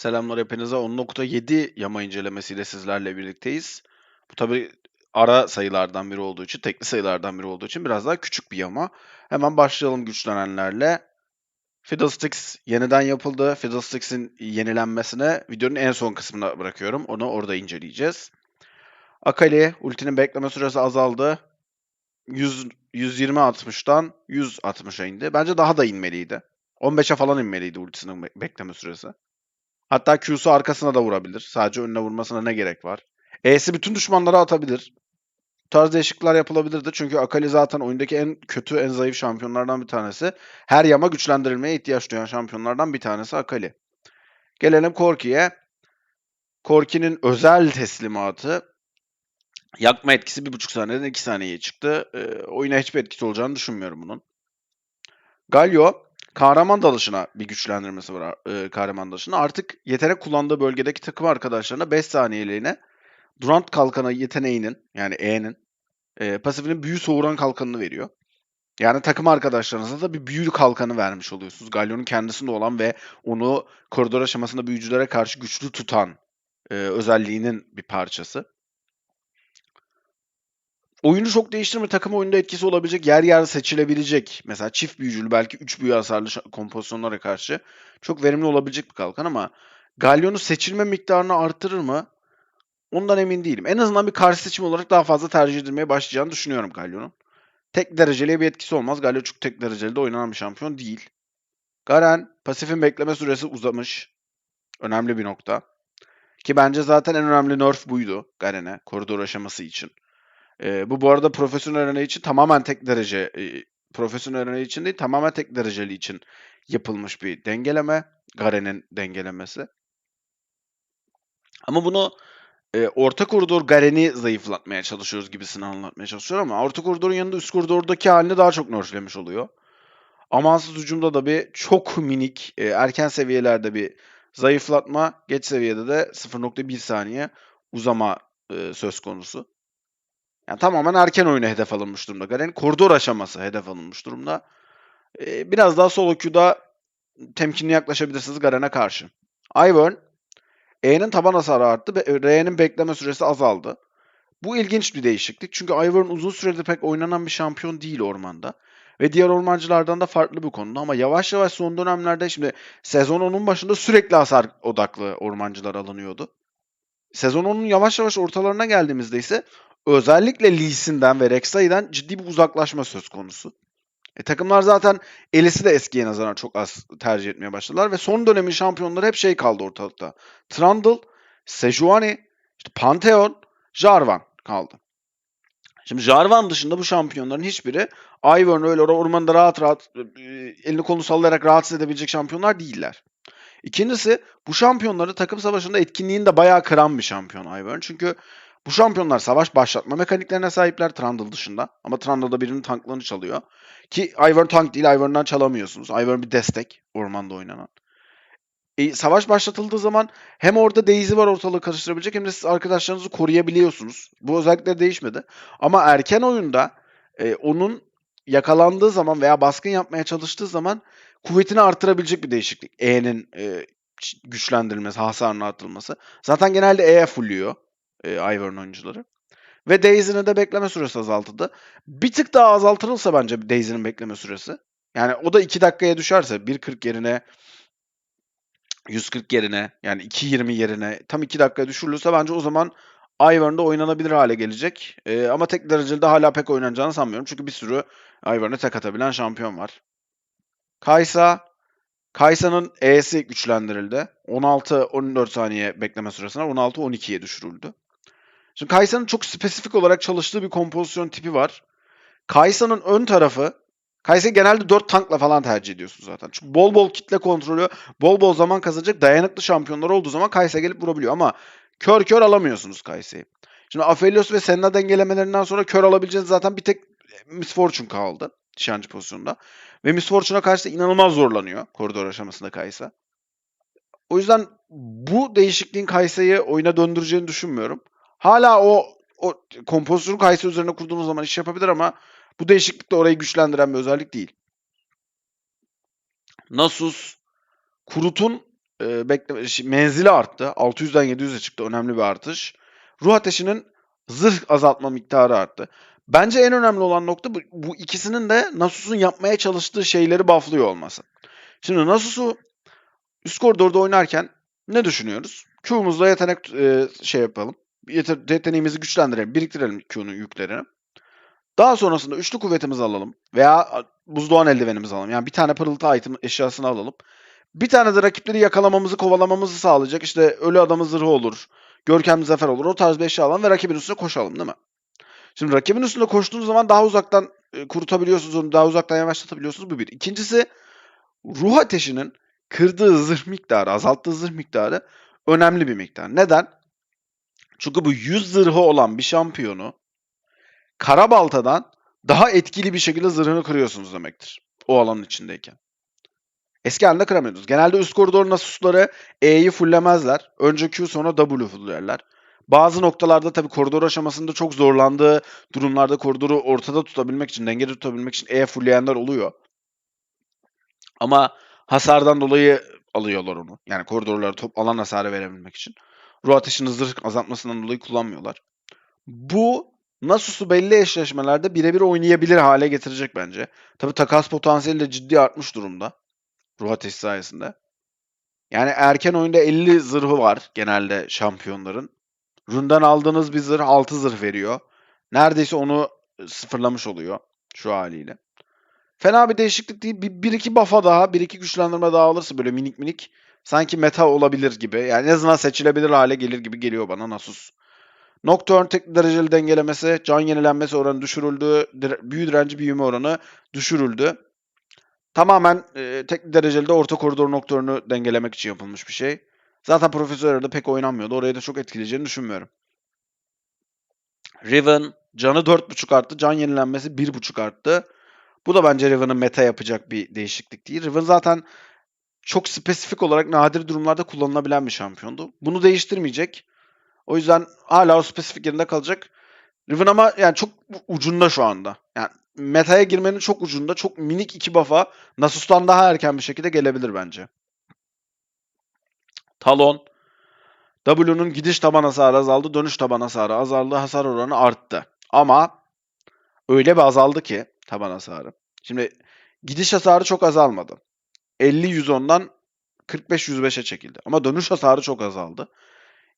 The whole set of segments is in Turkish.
Selamlar hepinize. 10.7 yama incelemesiyle sizlerle birlikteyiz. Bu tabi ara sayılardan biri olduğu için, tekli sayılardan biri olduğu için biraz daha küçük bir yama. Hemen başlayalım güçlenenlerle. Fiddlesticks yeniden yapıldı. Fiddlesticks'in yenilenmesine videonun en son kısmına bırakıyorum. Onu orada inceleyeceğiz. Akali, ultinin bekleme süresi azaldı. 100, 120 60'tan 100 60'a indi. Bence daha da inmeliydi. 15'e falan inmeliydi ultisinin be- bekleme süresi. Hatta Q'su arkasına da vurabilir. Sadece önüne vurmasına ne gerek var? E'si bütün düşmanlara atabilir. Tarz değişiklikler yapılabilirdi. Çünkü Akali zaten oyundaki en kötü, en zayıf şampiyonlardan bir tanesi. Her yama güçlendirilmeye ihtiyaç duyan şampiyonlardan bir tanesi Akali. Gelelim Corki'ye. Corki'nin özel teslimatı yakma etkisi 1.5 saniyeden 2 saniyeye çıktı. Ee, oyuna hiçbir etkisi olacağını düşünmüyorum bunun. Galio kahraman dalışına bir güçlendirmesi var e, kahraman dalışına. Artık yetenek kullandığı bölgedeki takım arkadaşlarına 5 saniyeliğine Durant kalkanı yeteneğinin yani E'nin e, pasifinin büyü soğuran kalkanını veriyor. Yani takım arkadaşlarınıza da bir büyü kalkanı vermiş oluyorsunuz. Galio'nun kendisinde olan ve onu koridor aşamasında büyücülere karşı güçlü tutan e, özelliğinin bir parçası. Oyunu çok değiştirme takım oyunda etkisi olabilecek yer yer seçilebilecek. Mesela çift büyücülü belki 3 büyü hasarlı kompozisyonlara karşı çok verimli olabilecek bir kalkan ama Galyon'un seçilme miktarını artırır mı? Ondan emin değilim. En azından bir karşı seçim olarak daha fazla tercih edilmeye başlayacağını düşünüyorum Galyon'un. Tek dereceli bir etkisi olmaz. Galio çok tek dereceli de oynanan bir şampiyon değil. Garen, pasifin bekleme süresi uzamış. Önemli bir nokta. Ki bence zaten en önemli nerf buydu Garen'e koridor aşaması için. Ee, bu bu arada profesyonel arena için tamamen tek derece, e, profesyonel arena için değil tamamen tek dereceli için yapılmış bir dengeleme. Garen'in dengelemesi. Ama bunu e, orta koridor Garen'i zayıflatmaya çalışıyoruz gibisini anlatmaya çalışıyor ama orta koridorun yanında üst koridordaki halini daha çok nerflemiş oluyor. Amansız hücumda da bir çok minik e, erken seviyelerde bir zayıflatma, geç seviyede de 0.1 saniye uzama e, söz konusu. Yani tamamen erken oyuna hedef alınmış durumda. Garen koridor aşaması hedef alınmış durumda. E, biraz daha solo queue'da temkinli yaklaşabilirsiniz Garen'e karşı. Ivern, E'nin taban hasarı arttı ve R'nin bekleme süresi azaldı. Bu ilginç bir değişiklik. Çünkü Ivern uzun süredir pek oynanan bir şampiyon değil ormanda. Ve diğer ormancılardan da farklı bir konuda. Ama yavaş yavaş son dönemlerde şimdi sezon 10'un başında sürekli hasar odaklı ormancılar alınıyordu. Sezon 10'un yavaş yavaş ortalarına geldiğimizde ise özellikle Lee Sin'den ve Rek'Sai'den ciddi bir uzaklaşma söz konusu. E, takımlar zaten Elis'i de eskiye nazaran çok az tercih etmeye başladılar ve son dönemin şampiyonları hep şey kaldı ortalıkta. Trundle, Sejuani, işte Pantheon, Jarvan kaldı. Şimdi Jarvan dışında bu şampiyonların hiçbiri Ivern öyle or- ormanda rahat rahat e, elini kolunu sallayarak rahatsız edebilecek şampiyonlar değiller. İkincisi bu şampiyonları takım savaşında etkinliğini de bayağı kıran bir şampiyon Ivern. Çünkü bu şampiyonlar savaş başlatma mekaniklerine sahipler Trundle dışında. Ama Trundle da birinin tanklığını çalıyor. Ki Ivern tank değil, Ivern'dan çalamıyorsunuz. Ivern bir destek ormanda oynanan. E, savaş başlatıldığı zaman hem orada Daisy var ortalığı karıştırabilecek hem de siz arkadaşlarınızı koruyabiliyorsunuz. Bu özellikler değişmedi. Ama erken oyunda e, onun yakalandığı zaman veya baskın yapmaya çalıştığı zaman kuvvetini artırabilecek bir değişiklik. E'nin e, güçlendirilmesi, hasarının artırılması. Zaten genelde E'ye fulluyor e, Ivern oyuncuları. Ve Daisy'nin de bekleme süresi azaltıldı. Bir tık daha azaltılırsa bence Daisy'nin bekleme süresi. Yani o da 2 dakikaya düşerse 1.40 yerine 140 yerine yani 2.20 yerine tam 2 dakikaya düşürülürse bence o zaman Ivern'da oynanabilir hale gelecek. Ee, ama tek dereceli de hala pek oynanacağını sanmıyorum. Çünkü bir sürü Ivern'e tek atabilen şampiyon var. Kaysa Kaysa'nın E'si güçlendirildi. 16-14 saniye bekleme süresine 16-12'ye düşürüldü. Şimdi Kaysa'nın çok spesifik olarak çalıştığı bir kompozisyon tipi var. Kaysa'nın ön tarafı Kaysa'yı genelde 4 tankla falan tercih ediyorsun zaten. Çünkü bol bol kitle kontrolü, bol bol zaman kazanacak dayanıklı şampiyonlar olduğu zaman Kaysa gelip vurabiliyor ama kör kör alamıyorsunuz Kaysa'yı. Şimdi Aphelios ve Senna dengelemelerinden sonra kör alabileceğiniz zaten bir tek Miss Fortune kaldı nişancı pozisyonunda. Ve Miss Fortune'a karşı da inanılmaz zorlanıyor koridor aşamasında Kaysa. O yüzden bu değişikliğin Kaysa'yı oyuna döndüreceğini düşünmüyorum. Hala o o kompozisyonu Kaysa üzerine kurduğunuz zaman iş yapabilir ama bu değişiklik de orayı güçlendiren bir özellik değil. Nasus, Kurut'un e, bekle şi- menzili arttı. 600'den 700'e çıktı. Önemli bir artış. Ruh ateşinin zırh azaltma miktarı arttı. Bence en önemli olan nokta bu, bu ikisinin de Nasus'un yapmaya çalıştığı şeyleri bufflıyor olması. Şimdi Nasus'u üst koridorda oynarken ne düşünüyoruz? Q'muzla yetenek e, şey yapalım. Yete- yeteneğimizi güçlendirelim, biriktirelim Q'nun yüklerini. Daha sonrasında üçlü kuvvetimizi alalım veya buzdoğan eldivenimizi alalım. Yani bir tane pırıltı item eşyasını alalım. Bir tane de rakipleri yakalamamızı, kovalamamızı sağlayacak. İşte ölü adamın zırhı olur, görkemli zafer olur. O tarz bir eşya alalım ve rakibin üstüne koşalım değil mi? Şimdi rakibin üstünde koştuğunuz zaman daha uzaktan e, kurutabiliyorsunuz onu, daha uzaktan yavaşlatabiliyorsunuz. Bu bir. İkincisi ruh ateşinin kırdığı zırh miktarı, azalttığı zırh miktarı önemli bir miktar. Neden? Çünkü bu 100 zırhı olan bir şampiyonu kara baltadan daha etkili bir şekilde zırhını kırıyorsunuz demektir. O alanın içindeyken. Eski halinde kıramıyordunuz. Genelde üst koridor Nasus'ları E'yi fullemezler. Önce Q sonra W fullerler. Bazı noktalarda tabii koridor aşamasında çok zorlandığı durumlarda koridoru ortada tutabilmek için, dengede tutabilmek için E fullleyenler oluyor. Ama hasardan dolayı alıyorlar onu. Yani koridorlara top alan hasarı verebilmek için. Ruh ateşinin zırh azaltmasından dolayı kullanmıyorlar. Bu Nasus'u belli eşleşmelerde birebir oynayabilir hale getirecek bence. Tabii takas potansiyeli de ciddi artmış durumda. Ruh ateşi sayesinde. Yani erken oyunda 50 zırhı var genelde şampiyonların. Run'dan aldığınız bir zırh 6 zırh veriyor. Neredeyse onu sıfırlamış oluyor şu haliyle. Fena bir değişiklik değil. Bir, bir iki buff'a daha, bir iki güçlendirme daha alırsa böyle minik minik sanki meta olabilir gibi. Yani en azından seçilebilir hale gelir gibi geliyor bana Nasus. Nocturne tek dereceli dengelemesi, can yenilenmesi oranı düşürüldü. dire- büyü direnci büyüme oranı düşürüldü. Tamamen e, tek dereceli de orta koridor Nocturne'u dengelemek için yapılmış bir şey. Zaten Profesör da pek oynanmıyordu. Orayı da çok etkileyeceğini düşünmüyorum. Riven canı 4.5 arttı. Can yenilenmesi 1.5 arttı. Bu da bence Riven'ın meta yapacak bir değişiklik değil. Riven zaten çok spesifik olarak nadir durumlarda kullanılabilen bir şampiyondu. Bunu değiştirmeyecek. O yüzden hala o spesifik yerinde kalacak. Riven ama yani çok ucunda şu anda. Yani meta'ya girmenin çok ucunda. Çok minik iki buff'a Nasus'tan daha erken bir şekilde gelebilir bence. Talon. W'nun gidiş taban hasarı azaldı, dönüş taban hasarı azaldı, hasar oranı arttı. Ama öyle bir azaldı ki taban hasarı. Şimdi gidiş hasarı çok azalmadı. 50-110'dan 45-105'e çekildi. Ama dönüş hasarı çok azaldı.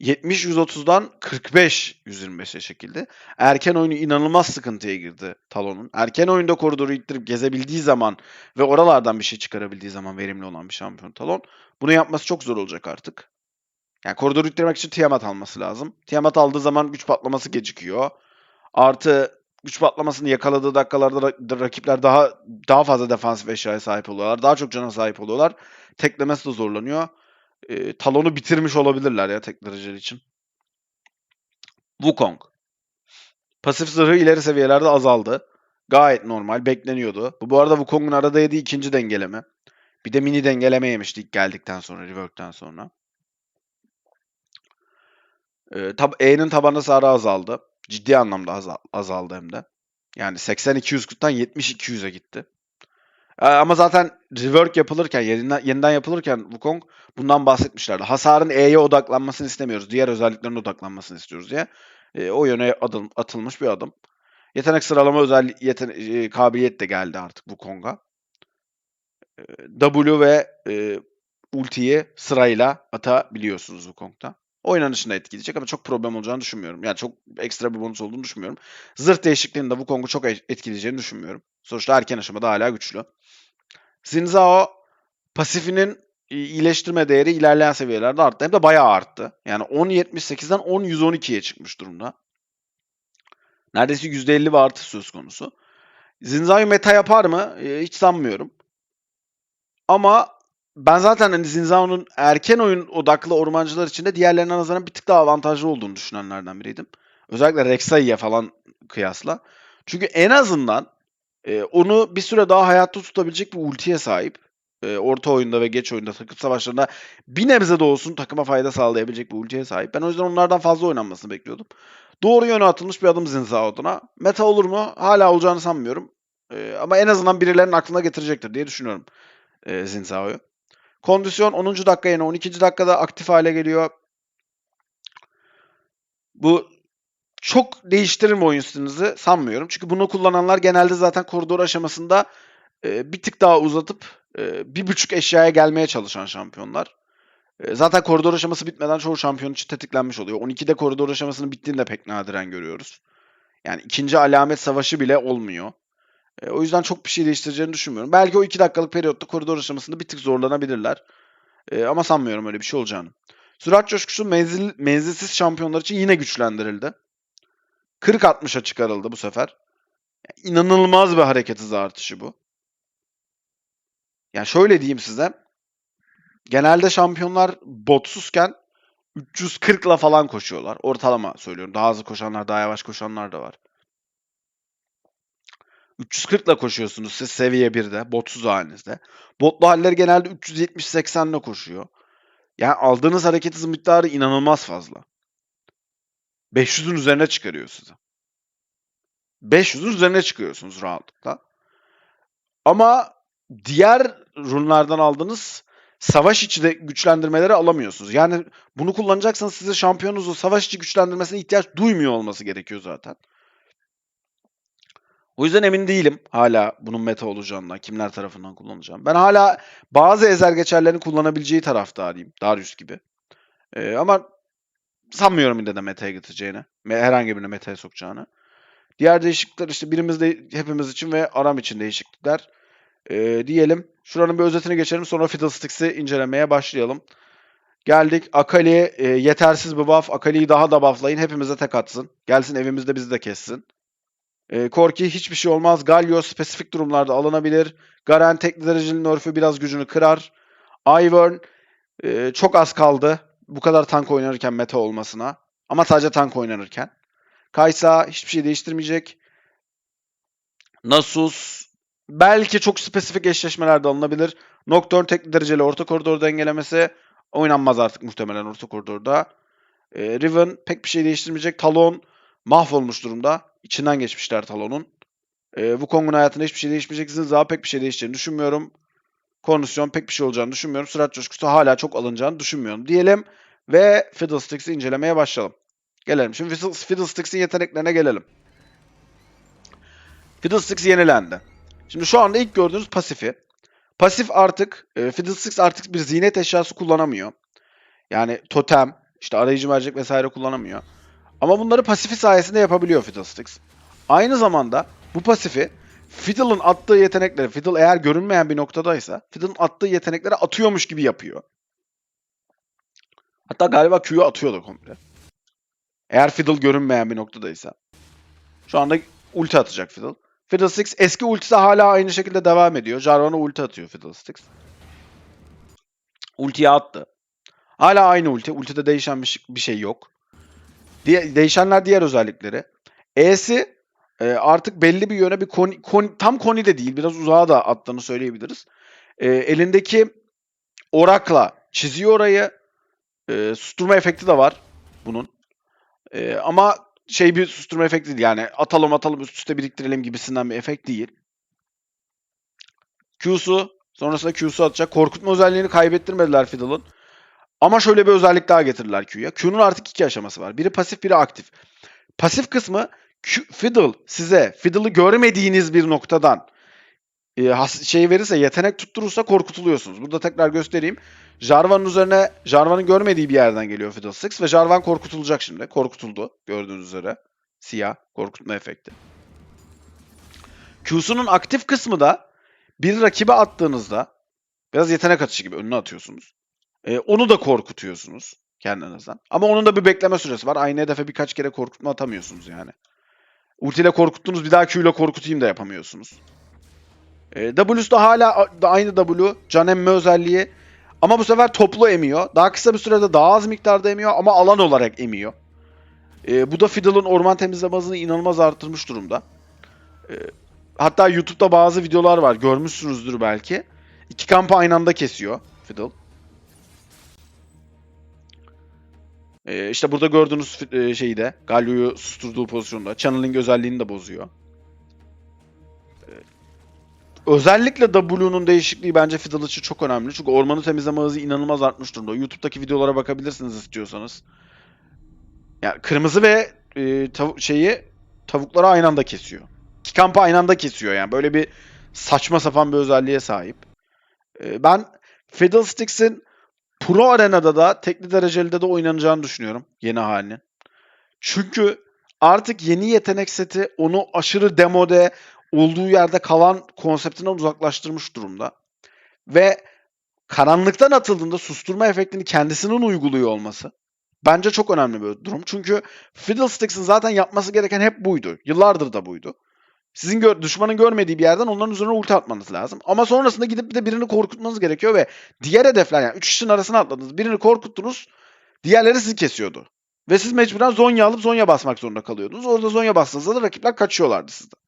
70-130'dan 45-125'e çekildi. Erken oyunu inanılmaz sıkıntıya girdi Talon'un. Erken oyunda koridoru ittirip gezebildiği zaman ve oralardan bir şey çıkarabildiği zaman verimli olan bir şampiyon Talon. Bunu yapması çok zor olacak artık. Yani koridoru ittirmek için Tiamat alması lazım. Tiamat aldığı zaman güç patlaması gecikiyor. Artı güç patlamasını yakaladığı dakikalarda ra- rakipler daha daha fazla defansif eşyaya sahip oluyorlar. Daha çok cana sahip oluyorlar. Teklemesi de zorlanıyor. Ee, talonu bitirmiş olabilirler ya tek dereceli için. Wukong. Pasif zırhı ileri seviyelerde azaldı. Gayet normal. Bekleniyordu. Bu, bu arada Wukong'un arada yediği ikinci dengeleme. Bir de mini dengeleme yemişti ilk geldikten sonra, rework'ten sonra. Ee, tab E'nin taban hasarı azaldı. Ciddi anlamda azal- azaldı hem de. Yani 80-240'tan 70-200'e gitti. Ee, ama zaten rework yapılırken, yeniden, yeniden yapılırken Wukong bundan bahsetmişlerdi. Hasarın E'ye odaklanmasını istemiyoruz. Diğer özelliklerine odaklanmasını istiyoruz diye. Ee, o yöne adım, atılmış bir adım. Yetenek sıralama özel yeten e, kabiliyet de geldi artık Wukong'a. Ee, W ve e, ultiyi sırayla atabiliyorsunuz Wukong'da. Oynanışını etkileyecek ama çok problem olacağını düşünmüyorum. Yani çok ekstra bir bonus olduğunu düşünmüyorum. Zırh değişikliğinin de Wukong'u çok e- etkileyeceğini düşünmüyorum. Sonuçta erken aşamada hala güçlü. Xin Zhao pasifinin iyileştirme değeri ilerleyen seviyelerde arttı. Hem de bayağı arttı. Yani 10.78'den 10.112'ye çıkmış durumda. Neredeyse %50 bir artış söz konusu. Zinza'yı meta yapar mı? Ee, hiç sanmıyorum. Ama ben zaten hani Zinzao'nun erken oyun odaklı ormancılar içinde diğerlerine nazaran bir tık daha avantajlı olduğunu düşünenlerden biriydim. Özellikle Rek'Sai'ye falan kıyasla. Çünkü en azından e, onu bir süre daha hayatta tutabilecek bir ultiye sahip. E, orta oyunda ve geç oyunda takım savaşlarında bir nebze de olsun takıma fayda sağlayabilecek bir ultiye sahip. Ben o yüzden onlardan fazla oynanmasını bekliyordum. Doğru yöne atılmış bir adım Zinzao adına. Meta olur mu? Hala olacağını sanmıyorum. E, ama en azından birilerinin aklına getirecektir diye düşünüyorum e, Zinzao'yu. Kondisyon 10. dakika yerine 12. dakikada aktif hale geliyor. Bu çok değiştirir mi oyun stilinizi sanmıyorum. Çünkü bunu kullananlar genelde zaten koridor aşamasında e, bir tık daha uzatıp e, bir buçuk eşyaya gelmeye çalışan şampiyonlar. E, zaten koridor aşaması bitmeden çoğu şampiyon için tetiklenmiş oluyor. 12'de koridor aşamasının bittiğini de pek nadiren görüyoruz. Yani ikinci alamet savaşı bile olmuyor. E, o yüzden çok bir şey değiştireceğini düşünmüyorum. Belki o 2 dakikalık periyotta koridor aşamasında bir tık zorlanabilirler. E, ama sanmıyorum öyle bir şey olacağını. Sürat coşkusu menzil, menzilsiz şampiyonlar için yine güçlendirildi. 40-60'a çıkarıldı bu sefer. Yani inanılmaz bir hareket hızı artışı bu. Yani şöyle diyeyim size. Genelde şampiyonlar botsuzken 340'la falan koşuyorlar. Ortalama söylüyorum. Daha hızlı koşanlar, daha yavaş koşanlar da var. 340'la koşuyorsunuz siz seviye 1'de, botsuz halinizde. Botlu haller genelde 370-80'le koşuyor. Yani aldığınız hareket hızı miktarı inanılmaz fazla. 500'ün üzerine çıkarıyor sizi. 500'ün üzerine çıkıyorsunuz rahatlıkla. Ama diğer runlardan aldığınız savaş içi de güçlendirmeleri alamıyorsunuz. Yani bunu kullanacaksanız size şampiyonunuzun savaş içi güçlendirmesine ihtiyaç duymuyor olması gerekiyor zaten. O yüzden emin değilim hala bunun meta olacağından, kimler tarafından kullanacağım. Ben hala bazı ezer geçerlerini kullanabileceği taraftarıyım. Darius gibi. Ee, ama sanmıyorum yine de meta'ya getireceğini. me- Herhangi birine meta'ya sokacağını. Diğer değişiklikler işte birimizde hepimiz için ve Aram için değişiklikler. Ee, diyelim. Şuranın bir özetini geçelim. Sonra Fiddlesticks'i incelemeye başlayalım. Geldik. Akali e, yetersiz bir buff. Akali'yi daha da bufflayın. Hepimize tek atsın. Gelsin evimizde bizi de kessin. E, Korki hiçbir şey olmaz. Galio spesifik durumlarda alınabilir. Garen tek dereceli nerf'ü biraz gücünü kırar. Ivern e, çok az kaldı. Bu kadar tank oynanırken meta olmasına. Ama sadece tank oynanırken. Kaysa hiçbir şey değiştirmeyecek. Nasus belki çok spesifik eşleşmelerde alınabilir. Nocturne tek dereceli orta koridor dengelemesi oynanmaz artık muhtemelen orta koridorda. E, Riven pek bir şey değiştirmeyecek. Talon mahvolmuş durumda. İçinden geçmişler Talon'un. E, Wukong'un hayatında hiçbir şey değişmeyecek. Zinza pek bir şey değişeceğini düşünmüyorum. Kondisyon pek bir şey olacağını düşünmüyorum. Sürat coşkusu hala çok alınacağını düşünmüyorum diyelim. Ve Fiddlesticks'i incelemeye başlayalım. Gelelim. Şimdi Fiddle- Fiddlesticks'in yeteneklerine gelelim. Fiddlesticks yenilendi. Şimdi şu anda ilk gördüğünüz pasifi. Pasif artık, e, Fiddlesticks artık bir zinet eşyası kullanamıyor. Yani totem, işte arayıcı mercek vesaire kullanamıyor. Ama bunları pasifi sayesinde yapabiliyor Fiddlesticks. Aynı zamanda bu pasifi Fiddle'ın attığı yetenekleri, Fiddle eğer görünmeyen bir noktadaysa Fiddle'ın attığı yetenekleri atıyormuş gibi yapıyor. Hatta galiba Q'yu atıyor da komple. Eğer Fiddle görünmeyen bir noktadaysa. Şu anda ulti atacak Fiddle. Fiddlesticks eski ultisi hala aynı şekilde devam ediyor. Jarvan'a ulti atıyor Fiddlesticks. Ultiyi attı. Hala aynı ulti. Ultide değişen bir şey- şey yok. Diye, değişenler diğer özellikleri. E'si e, artık belli bir yöne bir koni, koni- tam koni de değil. Biraz uzağa da attığını söyleyebiliriz. E, elindeki orakla çiziyor orayı. E, susturma efekti de var bunun. E, ama şey bir susturma efekti değil. Yani atalım atalım üst üste biriktirelim gibisinden bir efekt değil. Q'su sonrasında Q'su atacak. Korkutma özelliğini kaybettirmediler Fiddle'ın. Ama şöyle bir özellik daha getirdiler Q'ya. Q'nun artık iki aşaması var. Biri pasif, biri aktif. Pasif kısmı Q, Fiddle size Fiddle'ı görmediğiniz bir noktadan e, şey verirse, yetenek tutturursa korkutuluyorsunuz. Burada tekrar göstereyim. Jarvan'ın üzerine Jarvan'ın görmediği bir yerden geliyor Fiddlesticks ve Jarvan korkutulacak şimdi. Korkutuldu gördüğünüz üzere. Siyah korkutma efekti. Q'sunun aktif kısmı da bir rakibe attığınızda biraz yetenek atışı gibi önüne atıyorsunuz. E, onu da korkutuyorsunuz kendinizden. Ama onun da bir bekleme süresi var. Aynı hedefe birkaç kere korkutma atamıyorsunuz yani. Ulti ile korkuttunuz bir daha Q ile korkutayım da yapamıyorsunuz. E, W'su da hala aynı W. Can emme özelliği. Ama bu sefer toplu emiyor. Daha kısa bir sürede daha az miktarda emiyor ama alan olarak emiyor. E, bu da Fiddle'ın orman temizleme hızını inanılmaz arttırmış durumda. E, hatta YouTube'da bazı videolar var. Görmüşsünüzdür belki. İki kampı aynı anda kesiyor Fiddle. Ee, işte burada gördüğünüz e, şeyi de Galio'yu susturduğu pozisyonda channeling özelliğini de bozuyor. Ee, Özellikle W'nun değişikliği bence Fiddle için çok önemli. Çünkü ormanı temizleme hızı inanılmaz artmış durumda. YouTube'daki videolara bakabilirsiniz istiyorsanız. Yani kırmızı ve e, tav- şeyi tavukları aynı anda kesiyor. İki kampı aynı anda kesiyor yani. Böyle bir saçma sapan bir özelliğe sahip. E, ben Fiddlesticks'in Pro Arena'da da tekli derecelide de oynanacağını düşünüyorum yeni halinin. Çünkü artık yeni yetenek seti onu aşırı demode olduğu yerde kalan konseptinden uzaklaştırmış durumda. Ve karanlıktan atıldığında susturma efektini kendisinin uyguluyor olması bence çok önemli bir durum. Çünkü Fiddlesticks'in zaten yapması gereken hep buydu. Yıllardır da buydu. Sizin gör, düşmanın görmediği bir yerden onların üzerine ulti atmanız lazım. Ama sonrasında gidip bir de birini korkutmanız gerekiyor ve diğer hedefler yani 3 kişinin arasına atladınız. Birini korkuttunuz. Diğerleri sizi kesiyordu. Ve siz mecburen Zonya alıp Zonya basmak zorunda kalıyordunuz. Orada Zonya bastığınızda da rakipler kaçıyorlardı sizden.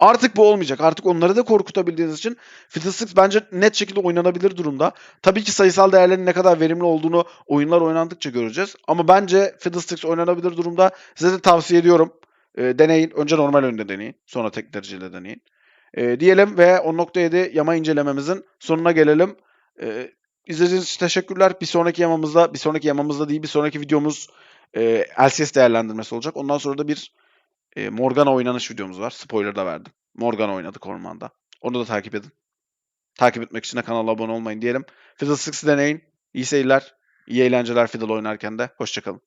Artık bu olmayacak. Artık onları da korkutabildiğiniz için Fiddlesticks bence net şekilde oynanabilir durumda. Tabii ki sayısal değerlerin ne kadar verimli olduğunu oyunlar oynandıkça göreceğiz. Ama bence Fiddlesticks oynanabilir durumda. Size de tavsiye ediyorum. E, deneyin. Önce normal önde deneyin. Sonra tek dereceli deneyin. E, diyelim ve 10.7 yama incelememizin sonuna gelelim. E, izlediğiniz için teşekkürler. Bir sonraki yamamızda, bir sonraki yamamızda değil, bir sonraki videomuz e, LCS değerlendirmesi olacak. Ondan sonra da bir e, Morgana oynanış videomuz var. Spoiler da verdim. Morgana oynadık ormanda. Onu da takip edin. Takip etmek için de kanala abone olmayın diyelim. Fiddlesticks'i deneyin. İyi seyirler. iyi eğlenceler Fiddle oynarken de. Hoşçakalın.